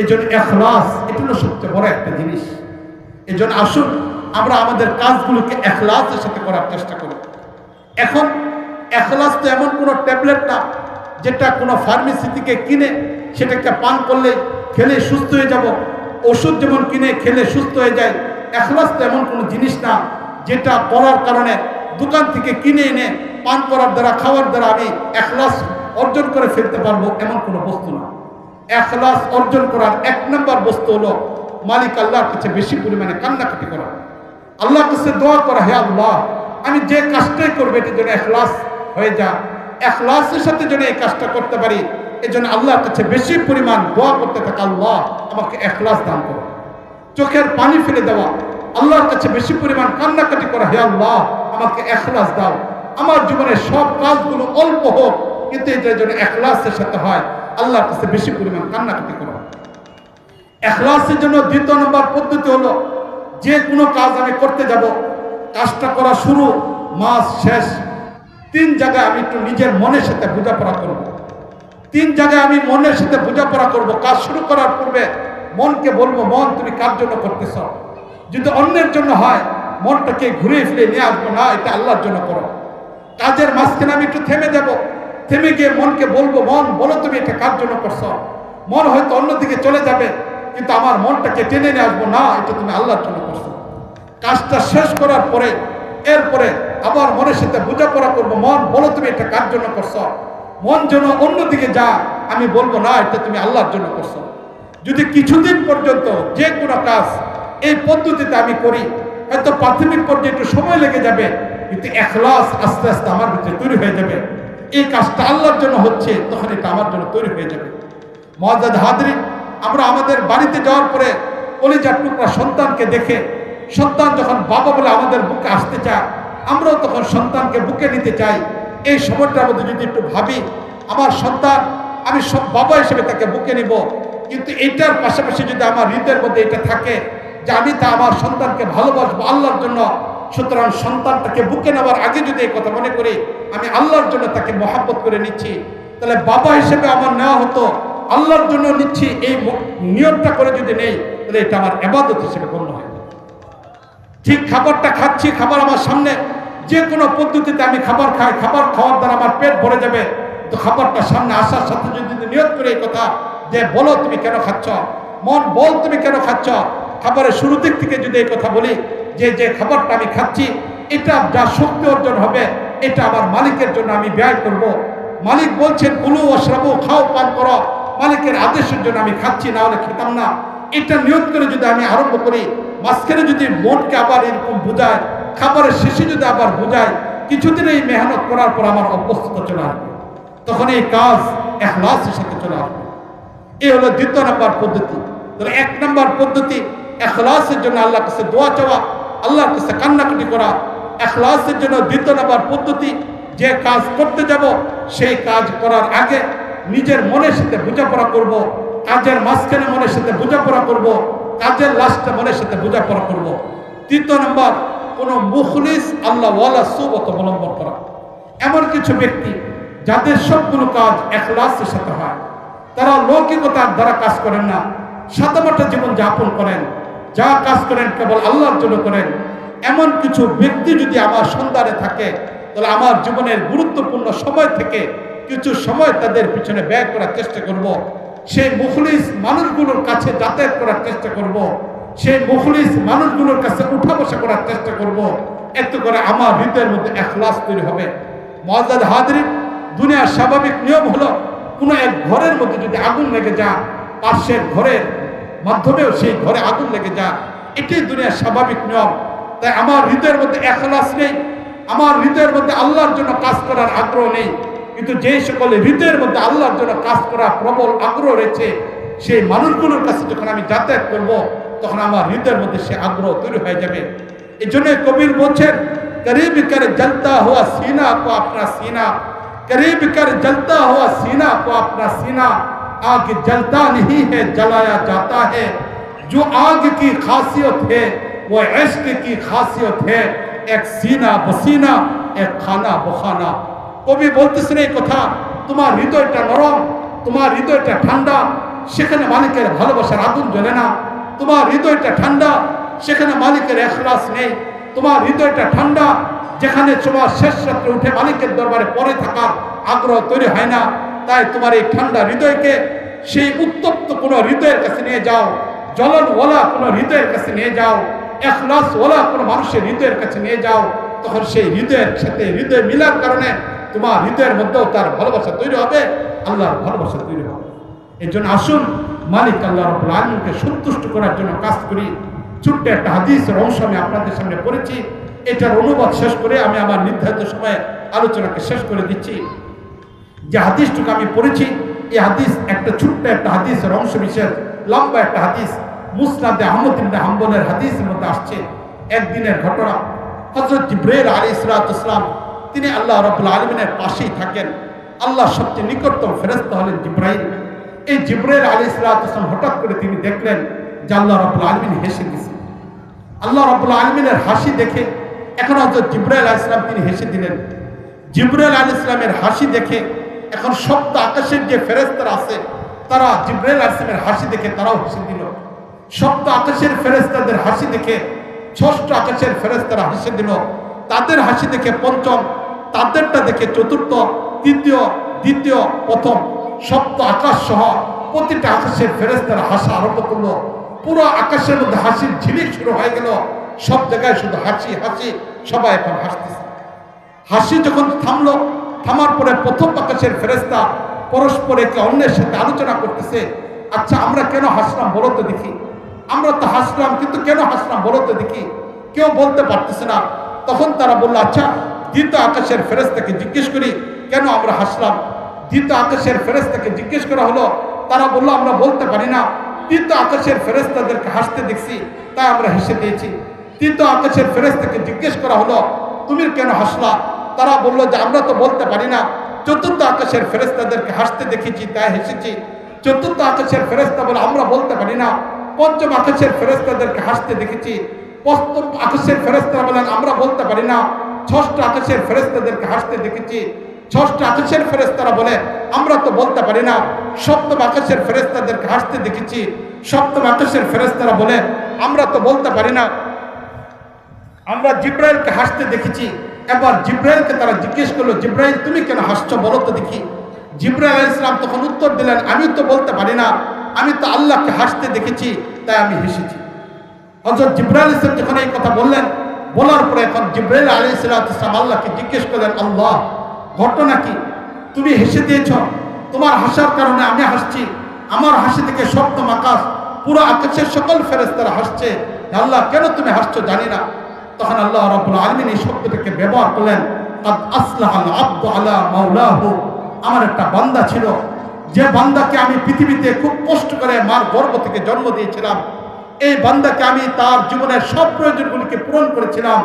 এই জন্য এখলাস এটা হলো সবচেয়ে বড় একটা জিনিস। এই জন্য আসুন, আমরা আমাদের কাজগুলোকে এখলাসের সাথে করার চেষ্টা করি। এখন, এখলাস তো এমন কোনো ট্যাবলেট না, যেটা কোনো ফার্মেসি থেকে কিনে, সেটাকে পান করলে খেলে সুস্থ হয়ে যাব, ওষুধ যেমন কিনে খেলে সুস্থ হয়ে যায়। এখলাস তো এমন কোনো জিনিস না, যেটা করার কারণে দোকান থেকে কিনে এনে পান করার দ্বারা, খাওয়ার দ্বারা আমি এখলাস অর্জন করে ফেলতে পারব, এমন কোনো বস্তু না। এখলাস অর্জন করার এক নম্বর বস্তু হলো মালিক আল্লাহর কাছে বেশি পরিমাণে কান্নাকাটি করা। আল্লাহর কাছে দোয়া করা, হে আল্লাহ, আমি যে কাজটাই করব এটার জন্য এখলাস হয়ে যা এখলাসের সাথে যেন এই কাজটা করতে পারি এই জন্য আল্লাহর কাছে বেশি পরিমাণ দোয়া করতে থাকা, আল্লাহ, আমাকে এখলাস দান করো। চোখের পানি ফেলে দেওয়া, আল্লাহর কাছে বেশি পরিমাণ কান্নাকাটি করা, হে আল্লাহ, আমাকে এখলাস দাও। আমার জীবনের সব কাজগুলো অল্প হোক, কিন্তু এটার জন্য এখলাসের সাথে হয়। আল্লাহর কাছে বেশি পরিমাণ কান্নাকাটি করা। এখলাসের জন্য দ্বিতীয় নম্বর পদ্ধতি হলো, যে কোনো কাজ আমি করতে যাব, কাজটা করা শুরু, মাস শেষ। তিন জায়গায় আমি একটু নিজের মনের সাথে বোঝাপড়া করব। তিন জায়গায় আমি মনের সাথে বোঝাপড়া করব, কাজ শুরু করার পূর্বে মনকে বলব, মন তুমি কার জন্য করতেছ? যদি অন্যের জন্য হয়, মনটাকে ঘুরে ফিরে নিয়ে আসব, না, এটা আল্লাহর জন্য করো। কাজের মাঝখানে আমি একটু থেমে যাব থেমে গিয়ে মনকে বলব, মন, বলো তুমি এটা কার জন্য করছ? মন হয়তো অন্যদিকে চলে যাবে, কিন্তু আমার মনটাকে টেনে নিয়ে আসব, না, এটা তুমি আল্লাহর জন্য করছ। কাজটা শেষ করার পরে, এরপরে আবার মনের সাথে বোঝাপড়া করব, মন, বলো তুমি এটা কার জন্য করছ? মন যেন অন্যদিকে যা আমি বলব, না, এটা তুমি আল্লাহর জন্য করছ। যদি কিছুদিন পর্যন্ত যে কোনো কাজ এই পদ্ধতিতে আমি করি, হয়তো প্রাথমিক পর্যায়ে একটু সময় লেগে যাবে, কিন্তু এখলাস আস্তে আস্তে আমার ভিতরে তৈরি হয়ে যাবে। এই কাজটা আল্লাহর জন্য হচ্ছে, তখন এটা আমার জন্য তৈরি হয়ে যাবে। মহাজাদ হাদরি আমরা আমাদের বাড়িতে যাওয়ার পরে কলিজার টুকরা সন্তানকে দেখে, সন্তান যখন বাবা বলে আমাদের বুকে আসতে চায়, আমরাও তখন সন্তানকে বুকে নিতে চাই। এই সময়টার মধ্যে যদি একটু ভাবি, আমার সন্তান, আমি সব বাবা হিসেবে তাকে বুকে নিব, কিন্তু এইটার পাশাপাশি যদি আমার হৃদয়ের মধ্যে এটা থাকে যে আমি তা আমার সন্তানকে ভালোবাসবো আল্লাহর জন্য সুতরাং সন্তানটাকে বুকে নেওয়ার আগে যদি এই কথা মনে করি, আমি আল্লাহর জন্য তাকে মহাব্বত করে নিচ্ছি। তাহলে বাবা হিসেবে আমার নেওয়া হতো, আল্লাহর জন্য নিচ্ছি, এই নিয়মটা করে যদি নেই, তাহলে এটা আমার এবাদত হিসেবে গণ্য হয় ঠিক খাবারটা খাচ্ছি, খাবার আমার সামনে যে কোনো পদ্ধতিতে আমি খাবার খাই, খাবার খাওয়ার দ্বারা আমার পেট ভরে যাবে। তো খাবারটা সামনে আসার সাথে যদি নিয়ত করে এই কথা যে, বলো তুমি কেন খাচ্ছ? মন বল তুমি কেন খাচ্ছ? খাবারের শুরু দিক থেকে যদি এই কথা বলি যে যে খাবারটা আমি খাচ্ছি, এটা যা শক্তি অর্জন হবে, এটা আমার মালিকের জন্য আমি ব্যয় করব। মালিক বলছেন, কুলু অশ্রাবু খাও, পান করো। মালিকের আদেশের জন্য আমি খাচ্ছি, না হলে খেতাম না। এটা নিয়ত করে যদি আমি আরম্ভ করি, মাঝখানে যদি মনকে আবার এরকম বোঝায়, খাবারের শেষে যদি আবার বোঝায়, কিছুদিন এই মেহনত করার পর আমার অভ্যস্ততা চলে আসবে। তখন এই কাজ এখলাসের সাথে চলে আসবে। এই হলো দ্বিতীয় নম্বর পদ্ধতি। এক নম্বর পদ্ধতি এক এখলাসের জন্য আল্লাহ কাছে দোয়া চাওয়া। আল্লাহর কাছে কান্নাকাটি করা, এখলাসের জন্য দ্বিতীয় নম্বর পদ্ধতি, যে কাজ করতে যাব, সেই কাজ করার আগে নিজের মনের সাথে বোঝাপড়া করব, কাজের মাঝখানে মনের সাথে বোঝাপড়া করব, কাজের লাস্টে মনের সাথে বোঝাপড়া করব। তৃতীয় নম্বর, কোনো মুখলিস আল্লাহ সুবত অবলম্বন করা। এমন কিছু ব্যক্তি যাদের সবগুলো কাজ এখলাসের সাথে হয়, তারা লৌকিকতার দ্বারা কাজ করেন না সাদামাটা জীবন যাপন করেন যা কাজ করেন কেবল আল্লাহর জন্য করেন এমন কিছু ব্যক্তি যদি আমার সন্ধানে থাকে, তাহলে আমার জীবনের গুরুত্বপূর্ণ সময় থেকে কিছু সময় তাদের পিছনে ব্যয় করার চেষ্টা করব। সেই মুখলিস মানুষগুলোর কাছে যাতায়াত করার চেষ্টা করব। সেই মুখলিস মানুষগুলোর কাছে উঠা বসা করার চেষ্টা করব। এত করে আমার হৃদয়ের মধ্যে এক এখলাস তৈরি হবে মজাদ হাদরি দুনিয়ার স্বাভাবিক নিয়ম হলো, কোনো এক ঘরের মধ্যে যদি আগুন লেগে যা পার্শ্বের ঘরের মাধ্যমেও সেই ঘরে আগুন লেগে যায়। এটাই দুনিয়ার স্বাভাবিক নিয়ম। তাই আমার হৃদয়ের মধ্যে এখলাস নেই। আমার হৃদয়ের মধ্যে আল্লাহর জন্য কাজ করার আগ্রহ নেই। কিন্তু যে সকলে হৃদয়ের মধ্যে আল্লাহর জন্য কাজ করার প্রবল আগ্রহ রয়েছে, সেই মানুষগুলোর কাছে যখন আমি যাতায়াত করব, তখন আমার হৃদয়ের মধ্যে সে আগ্রহ তৈরি হয়ে যাবে। এই জন্য কবির বলছেন, করিব জলতা হওয়া সিনা কো আপনার সিনা। করিব জলতা হওয়া সিনা কো আপনার সিনা। आग जलता नहीं है जलाया जाता है जो आग की खासियत है वो इश्क की खासियत है एक सीना बसीना एक खाना বখানা কবি বলতেছেন এই কথা তোমার হৃদয়টা নরম তোমার হৃদয়টা ঠান্ডা সেখানে মালিকের ভালোবাসার আগুন জ্বলে না তোমার হৃদয়টা ঠান্ডা সেখানে মালিকের এখলাস নেই তোমার হৃদয়টা ঠান্ডা যেখানে তোমার শেষ রাত্রে উঠে মালিকের দরবারে পরে থাকার আগ্রহ তৈরি হয় না তাই তোমার এই ঠান্ডা হৃদয়কে, সেই উত্তপ্ত কোনো হৃদয়ের কাছে নিয়ে যাও, জ্বলনওয়ালা কোনো হৃদয়ের কাছে নিয়ে যাও, এখলাসওয়ালা কোনো মানুষের হৃদয়ের কাছে নিয়ে যাও, তখন সেই হৃদয়ের সাথে হৃদয় মিলার কারণে তোমার হৃদয়ের মধ্যেও তার ভালোবাসা তৈরি হবে, আল্লাহর ভালোবাসা তৈরি হবে। এই জন্য আসুন, মালিক আল্লাহ রব্বুল আলমীকে সন্তুষ্ট করার জন্য কাজ করি। ছোট্ট একটা হাদিসের অংশ আমি আপনাদের সামনে পড়েছি, এটার অনুবাদ শেষ করে আমি আমার নির্ধারিত সময়ে আলোচনাকে শেষ করে দিচ্ছি। যে হাদিসটুকু আমি পড়েছি, এই হাদিস একটা ছোট্ট একটা হাদিসের অংশ বিশেষ, লম্বা একটা হাদিস, মুসনাদে আহমদ ইবনে হাম্বলের হাদিসের মধ্যে আসছে একদিনের ঘটনা। হজরত জিব্রাইল আলী ইসলাতাম তিনি আল্লাহ রবুল্লা আলমিনের পাশেই থাকেন। আল্লাহ সবচেয়ে নিকটতম ফেরস্ত হলেন জিব্রাইল। এই জিব্রাইল আলী ইসলাতাম হঠাৎ করে তিনি দেখলেন যে আল্লাহ রবুল্লা আলমিন হেসে দিয়েছেন আল্লাহ রবুল্লা আলমিনের হাসি দেখে এখন হজরত জিব্রাইল আলী ইসলাম তিনি হেসে দিলেন। জিব্রাইল আলী ইসলামের হাসি দেখে এখন সপ্ত আকাশের যে ফেরেস্তারা আছে, তারা জিব্রাইল আলী ইসলামের হাসি দেখে তারাও হেসে দিল। সপ্ত আকাশের ফেরেস্তাদের হাসি দেখে, ষষ্ঠ আকাশের ফেরেস্তারা হাসি দিল। তাদের হাসি দেখে পঞ্চম, তাদেরটা দেখে চতুর্থ, তৃতীয়, দ্বিতীয়, প্রথম। সপ্ত আকাশ সহ প্রতিটা আকাশের ফেরেস্তারা হাসা আরম্ভ করল। পুরো আকাশের মধ্যে হাসির ঝিলিক শুরু হয়ে গেল। সব জায়গায় শুধু হাসি হাসি, সবাই এখন হাসতেছে। হাসি যখন থামলো থামার পরে প্রথম আকাশের ফেরেস্তা পরস্পর একে অন্যের সাথে আলোচনা করতেছে আচ্ছা আমরা কেন হাসলাম বলো তো দেখি। আমরা তো হাসলাম, কিন্তু কেন হাসলাম বলো তো দেখি। কেউ বলতে পারতেছে না। তখন তারা বলল আচ্ছা দ্বিতীয় আকাশের ফেরেস্তাকে জিজ্ঞেস করি, কেন আমরা হাসলাম? দ্বিতীয় আকাশের ফেরেস্তাকে জিজ্ঞেস করা হলো, তারা বলল, আমরা বলতে পারি না। তৃতীয় আকাশের ফেরেস্তাদেরকে হাসতে দেখছি, তাই আমরা হেসে দিয়েছি। তৃতীয় আকাশের ফেরেস্তাকে জিজ্ঞেস করা হলো, তুমি কেন হাসলা? তারা বলল যে আমরা তো বলতে পারি না। চতুর্থ আকাশের ফেরেস্তাদেরকে হাসতে দেখেছি, তাই হেসেছি। চতুর্থ আকাশের ফেরেস্তা বলে আমরা বলতে পারি না। পঞ্চম আকাশের ফেরেস্তাদেরকে হাসতে দেখেছি। পঞ্চম আকাশের ফেরেস্তারা বলেন, আমরা বলতে পারি না। ষষ্ঠ আকাশের ফেরেস্তাদেরকে হাসতে দেখেছি। ষষ্ঠ আকাশের ফেরেস্তারা বলে, আমরা তো বলতে পারি না। সপ্তম আকাশের ফেরেস্তাদেরকে হাসতে দেখেছি। সপ্তম আকাশের ফেরেস্তারা বলে, আমরা তো বলতে পারি না। আমরা জিব্রাইলকে হাসতে দেখেছি। এবার জিব্রাইলকে তারা জিজ্ঞেস করল, জিব্রাইল, তুমি কেন হাসছো? বলো তো দেখি। জিব্রাইল ইসলাম তখন উত্তর দিলেন, আমি তো বলতে পারি না। আমি তো আল্লাহকে হাসতে দেখেছি, তাই আমি হেসেছি। হজরত জিব্রাইল ইসলাম যখন এই কথা বললেন, বলার পরে এখন জিব্রাইল আলী ইসলাম আল্লাহকে জিজ্ঞেস করলেন, আল্লাহ, ঘটনা কি? তুমি হেসে দিয়েছ। তোমার হাসার কারণে আমি হাসছি। আমার হাসি থেকে সপ্তম আকাশ, পুরো আকাশের সকল ফেরেস্তারা হাসছে। আল্লাহ, কেন তুমি হাসছো? জানি না। তখন আল্লাহ রাব্বুল আলামিন এই শব্দটাকে ব্যবহার করলেন, কাদ আসলাহাল আব্দু আলা মাওলাহু। আমার একটা বান্দা ছিল, যে বান্দাকে আমি পৃথিবীতে খুব কষ্ট করে মার গর্ভ থেকে জন্ম দিয়েছিলাম। এই বান্দাকে আমি তার জীবনের সব প্রয়োজনগুলিকে পূরণ করেছিলাম।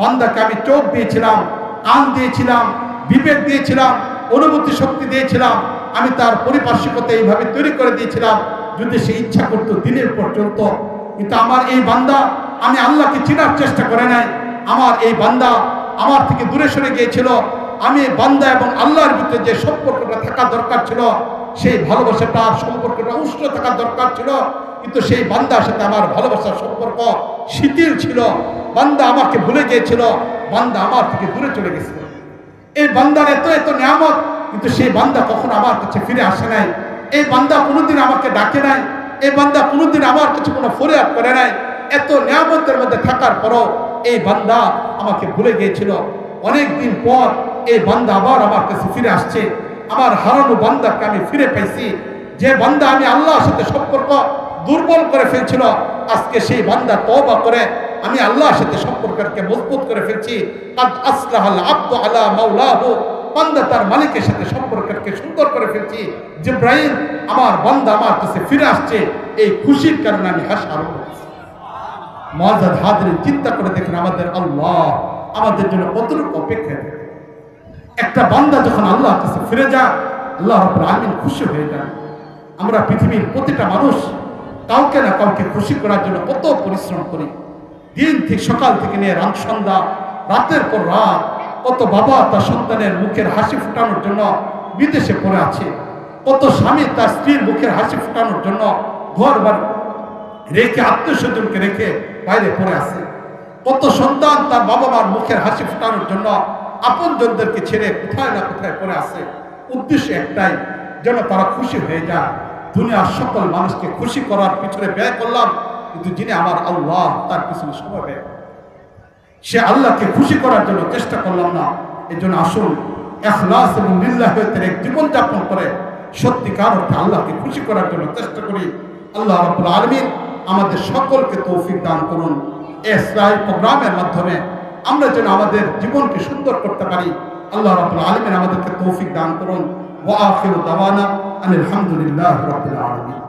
বান্দাকে আমি চোখ দিয়েছিলাম, কান দিয়েছিলাম, বিবেক দিয়েছিলাম, অনুভূতি শক্তি দিয়েছিলাম। আমি তার পরিপার্শ্বিকতা এইভাবে তৈরি করে দিয়েছিলাম, যদি সে ইচ্ছা করতো দিনের পর চলতো। কিন্তু আমার এই বান্দা আমি আল্লাহকে চেনার চেষ্টা করে নাই। আমার এই বান্দা আমার থেকে দূরে সরে গিয়েছিল। আমি বান্দা এবং আল্লাহর ভিতরে যে সম্পর্কটা থাকা দরকার ছিল, সেই ভালোবাসাটা সম্পর্কটা উষ্ণ থাকা দরকার ছিল। কিন্তু সেই বান্দার সাথে আমার ভালোবাসার সম্পর্ক শিথিল ছিল। বান্দা আমাকে ভুলে গিয়েছিল। বান্দা আমার থেকে দূরে চলে গেছিল এই বান্দার এত এত নিয়ামত, কিন্তু সেই বান্দা কখন আমার কাছে ফিরে আসে নাই। এই বান্দা কোনোদিন আমাকে ডাকে নাই। এই বান্দা কোনোদিন আমার কাছে কোনো ফরিয়াদ করে নাই। এত নিয়ামতের মধ্যে থাকার পরও এই বান্দা আমাকে ভুলে গিয়েছিল। অনেক দিন পর এই বান্দা আবার আমার কাছে ফিরে আসছে। আমার হারানো বান্দাকে আমি ফিরে পাইছি যে বান্দা আমি আল্লাহর সাথে সম্পর্ক দুর্বল করে ফেলছিল, আজকে সেই বান্দা তওবা করে আমি আল্লাহর সাথে সম্পর্ককে মজবুত করে ফেলছি। বান্দা তার মালিকের সাথে সম্পর্ককে সুন্দর করে ফেলছি। জিব্রাইল, আমার বান্দা আমার কাছে ফিরে আসছে। এই খুশির কারণে আমি হাসা আরম্ভ করেছি। মজাদ হাজরিন চিন্তা করে দেখেন আমাদের আল্লাহ আমাদের জন্য কতটুকু অপেক্ষা একটা বান্দা যখন আল্লাহর কাছে ফিরে যায়, আল্লাহ আলামিন খুশি হয়ে যান আমরা পৃথিবীর প্রতিটা মানুষ কাউকে না কাউকে খুশি করার জন্য কত পরিশ্রম করি। দিন থেকে সকাল থেকে নিয়ে রাত সন্ধ্যা, রাতের পর রাত, কত বাবা তার সন্তানের মুখের হাসি ফুটানোর জন্য বিদেশে পড়ে আছে। কত স্বামী তার স্ত্রীর মুখের হাসি ফোটানোর জন্য ঘর রেখে আত্মীয় স্বজনকে রেখে বাইরে পড়ে আছে। কত সন্তান তার বাবা মার মুখের হাসি ফোটানোর জন্য আপন জনদেরকে ছেড়ে কোথায় না কোথায় পড়ে আছে। উদ্দেশ্য একটাই, যেন তারা খুশি হয়ে যায়। দুনিয়ার সকল মানুষকে খুশি করার পিছনে ব্যয় করলাম, কিন্তু যিনি আমার আল্লাহ, তার পিছনে সময় ব্যয়। সে আল্লাহকে খুশি করার জন্য চেষ্টা করলাম না। এই জন্য আসুন এখলাস এবং লিল্লাহের এক জীবনযাপন করে সত্যিকার অর্থে আল্লাহকে খুশি করার জন্য চেষ্টা করি। আল্লাহ রাব্বুল আলমিন আমাদের সকলকে তৌফিক দান করুন। এসরাই প্রোগ্রামের মাধ্যমে আমরা যেন আমাদের জীবনকে সুন্দর করতে পারি। আল্লাহ রাবুল আলমের আমাদেরকে তৌফিক দান করুন। ওয়া আখিরু দাওয়ানা আলহামদুলিল্লাহ হামদুলিল্লাহ রাব্বিল আলামিন।